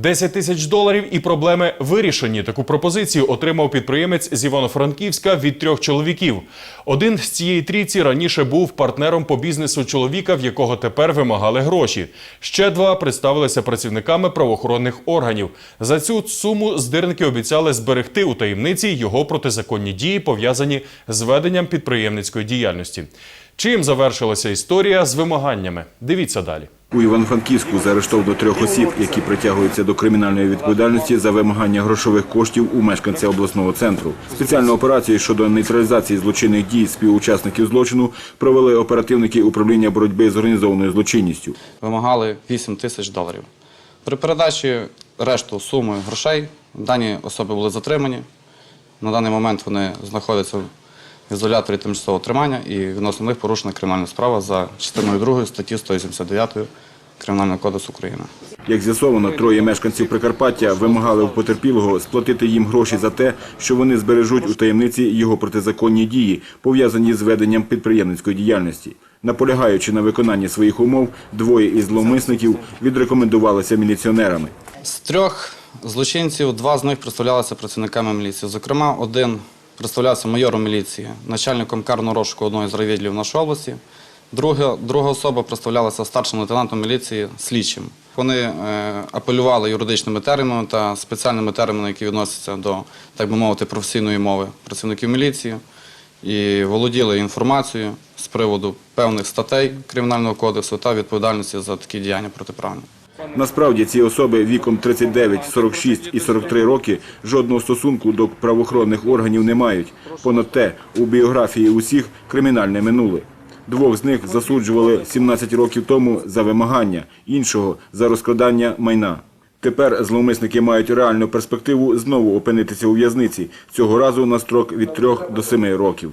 10 тисяч доларів і проблеми вирішені. Таку пропозицію отримав підприємець з Івано-Франківська від трьох чоловіків. Один з цієї трійці раніше був партнером по бізнесу чоловіка, в якого тепер вимагали гроші. Ще два представилися працівниками правоохоронних органів. За цю суму здирники обіцяли зберегти у таємниці його протизаконні дії, пов'язані з веденням підприємницької діяльності. Чим завершилася історія з вимаганнями? Дивіться далі. У Івано-Франківську заарештовано трьох осіб, які притягуються до кримінальної відповідальності за вимагання грошових коштів у мешканця обласного центру. Спеціальну операцію щодо нейтралізації злочинних дій співучасників злочину провели оперативники управління боротьби з організованою злочинністю. вимагали 8 тисяч доларів. При передачі решту суми грошей дані особи були затримані. На даний момент вони знаходяться ізоляторі тимчасового тримання і відносно них порушена кримінальна справа за частиною 2 статті 189 Кримінального кодексу України. Як з'ясовано, троє мешканців Прикарпаття вимагали у потерпілого сплатити їм гроші за те, що вони збережуть у таємниці його протизаконні дії, пов'язані з веденням підприємницької діяльності. Наполягаючи на виконанні своїх умов, двоє із зловмисників відрекомендувалися міліціонерами. З трьох злочинців два з них представлялися працівниками міліції. Зокрема, один представлявся майором міліції, начальником карного розшуку одної з райвідділів нашої області. Друга, друга особа представлялася старшим лейтенантом міліції слідчим. Вони е, апелювали юридичними термінами та спеціальними термінами, які відносяться до, так би мовити, професійної мови працівників міліції, і володіли інформацією з приводу певних статей Кримінального кодексу та відповідальності за такі діяння протиправні. Насправді ці особи віком 39, 46 і 43 роки жодного стосунку до правоохоронних органів не мають. Понад те, у біографії усіх кримінальне минуле. Двох з них засуджували 17 років тому за вимагання, іншого за розкрадання майна. Тепер зловмисники мають реальну перспективу знову опинитися у в'язниці, цього разу на строк від 3 до 7 років.